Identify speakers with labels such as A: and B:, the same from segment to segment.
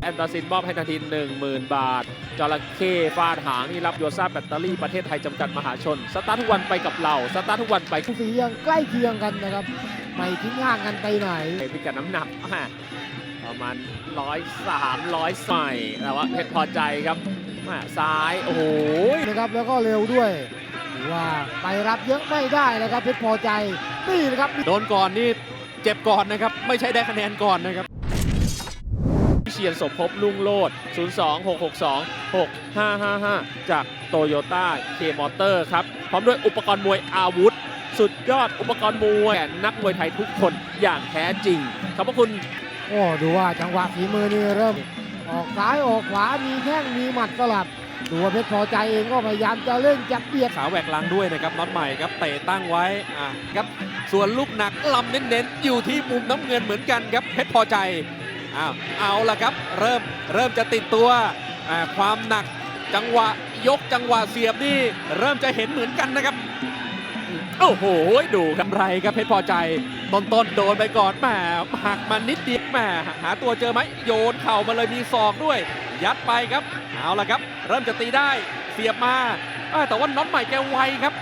A: แอนตาซินมอบให้ทันที10,000 บาท จระเข้ฟาดหางนี่รับโยซ่าแบตเตอรี่ประเทศไทยจำกัดมหาชน สตาร์ททุกวันไปกับเรา สตาร์ททุกวันไป
B: สียังใกล้เคียงกันนะครับ ไม่ทิ้งห่างกันไปไหน
A: ในพิกัดน้ำหนักอะประมาณร้อยสามร้อยใส่แต่ว่าเพชรพอใจครับอะซ้ายโอ้โห
B: นะครับแล้วก็เร็วด้วยถือว่าไปรับเยอะไม่ได้นะครับเพชรพอใจนี่นะครับ
C: โดนก่อนนี่เจ็บก่อนนะครับ ไม่ใช่ได้คะแนนก่อนนะครับ
A: วิเชียนสมภพลุงโลด 026626555 จากโตโยต้าเคมอเตอร์ครับ พร้อมด้วยอุปกรณ์มวยอาวุธ สุดยอดอุปกรณ์มวยแก่นักมวยไทยทุกคนอย่างแท้จริง ขอบพระคุณ
B: โอ้ดูว่าจังหวะฝีมือนี่เริ่ม ออกซ้ายออกขวามีแข้งมีหมัดสลับดูว่าเพชรพอใจเองก็พยายามจะเล่นจับเบียด
C: ขาแหวกหลังด้วยนะครับน็อตใหม่ครับเตะตั้งไว้อะครับส่วนลูกหนักลำเน้นๆอยู่ที่มุมน้ำเงินเหมือนกันครับเพชรพอใจ อ้าวเอาละครับ เริ่มเริ่มจะติดตัว ความหนักจังหวะยกจังหวะเสียบนี่ เริ่มจะเห็นเหมือนกันนะครับ
A: โอ้โห ดู
C: กำไรครับเพชรพอใจ ต้นต้นโดนไปก่อนแหมหักมานิดเดียวแหมหาตัวเจอไหมโยนเข่ามาเลยมีศอกด้วย ยัดไปครับ เอาละครับ เริ่มจะตีได้เสียบมาอ่าแต่ว่าน็อตใหม่แกไวครับ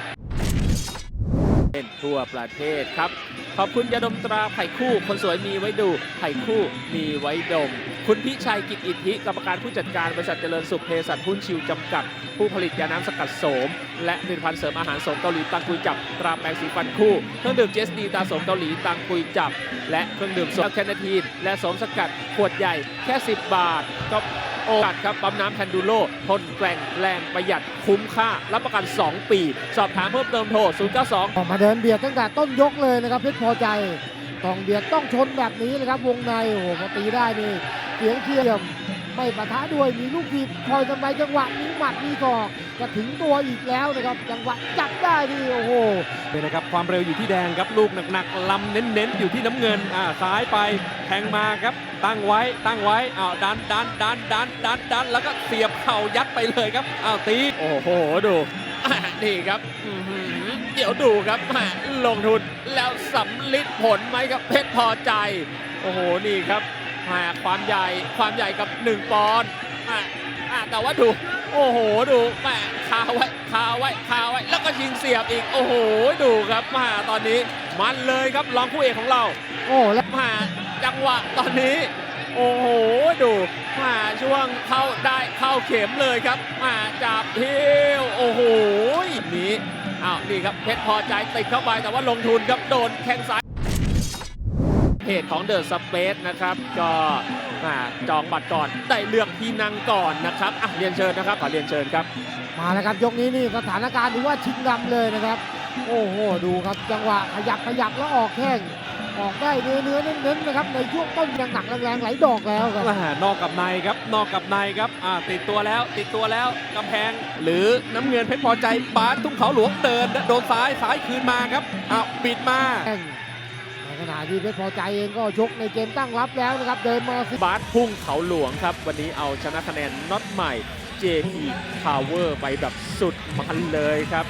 A: เล่นทั่วประเทศครับ ขอบคุณยาดมตราไผ่คู่ คนสวยมีไว้ดูไผ่คู่มีไว้ดม คุณพิชัยกิจอิทธิกรรมการผู้จัดการบริษัทเจริญสุขเภสัชหุ้นชิวจำกัด ผู้ผลิตยาน้ำสกัดโสม และผลิตภัณฑ์เสริมอาหารโสมเกาหลีตังกุยจับตราแปรงสีฟันคู่เครื่องดื่มเจสดีตาโสมเกาหลีตังกุยจับ และเครื่องดื่มโสมแคนาทีนและโสมสกัดขวดใหญ่แค่ 10 บาทก็ โอกาสครับปั๊มน้ำแพนดูโลทนแกร่งแรงประหยัดคุ้มค่า รับประกัน 2 ปี สอบถามเพิ่มเติมโทร 092
B: ออกมาเดินเบียดตั้งแต่ต้นยกเลยนะครับเพชรพอใจต้องเบียดต้องชนแบบนี้เลยครับวงในโอ้โหพอตีได้นี่เสียงเทียม ไม่ปะทะด้วยมีลูกทีบคอยทำลายจังหวะมีหมัดมีศอกจะถึงตัวอีกแล้วนะครับ จังหวะจับได้นี่โอ้โห
C: เนี่ยนะครับความเร็วอยู่ที่แดงครับลูกหนักๆลำเน้นๆอยู่ที่น้ำเงินอ่าซ้ายไปแทงมาครับ ตั้งไว้ตั้งไว้อ้าวดันดันดันดันดันดันแล้วก็เสียบเข่ายัดไปเลยครับอ้าวตี
A: โอ้โหดูอะนี่ครับอื้อหือเดี๋ยวดูครับแหม่ลงทุนแล้วสำลิดผลไหมครับเพชรพอใจ โอ้โหนี่ครับ แหม่ความใหญ่ความใหญ่กับ 1 ปอนด์อะอะแต่ว่าดูโอ้โหดูแหม่คาไว้คาไว้คาไว้ แล้วก็ยิงเสียบอีก โอ้โหดูครับแหม่ตอนนี้มันเลยครับรองคู่เอกของเรา
B: โอ้และ
A: มาจังหวะตอนนี้ โอ้โหดูมาช่วงเข้าได้เข้าเข็มเลยครับมาจับเฮียวโอ้โหนี้อ้าวนี่ครับเพชรพอใจติดเข้าไปแต่ว่าลงทุนครับโดนแข้งซ้าย เพจของเดอะสเปซนะครับก็มาจองบัตรก่อนได้เลือกที่นั่งก่อนนะครับอะเรียนเชิญนะครับขอเรียนเชิญครับ
B: มาแล้วครับยกนี้นี่สถานการณ์ถือว่าชิงดำเลยนะครับ โอ้โหดูครับจังหวะขยับขยับแล้วออกแข้งออกได้เนื้อเนื้อเน้นๆนะครับในช่วงต้นยังหนักแรงๆไหลดอกแล้วครับ
C: อ่านอกกับในครับนอกกับในครับอ่าติดตัวแล้ว ติดตัวแล้วกำแพง หรือน้ำเงินเพชรพอใจบาสทุ่งเขาหลวงเดินโดนซ้ายซ้ายคืนมาครับอ้าวบิดมา
B: แข้งในขณะที่เพชรพอใจเองก็ชกในเกมตั้งรับแล้วนะครับ เดินมาสิ
A: บาสพุ่งเขาหลวงครับ วันนี้เอาชนะคะแนนน็อตใหม่ JP Power ไปแบบสุดมันเลยครับ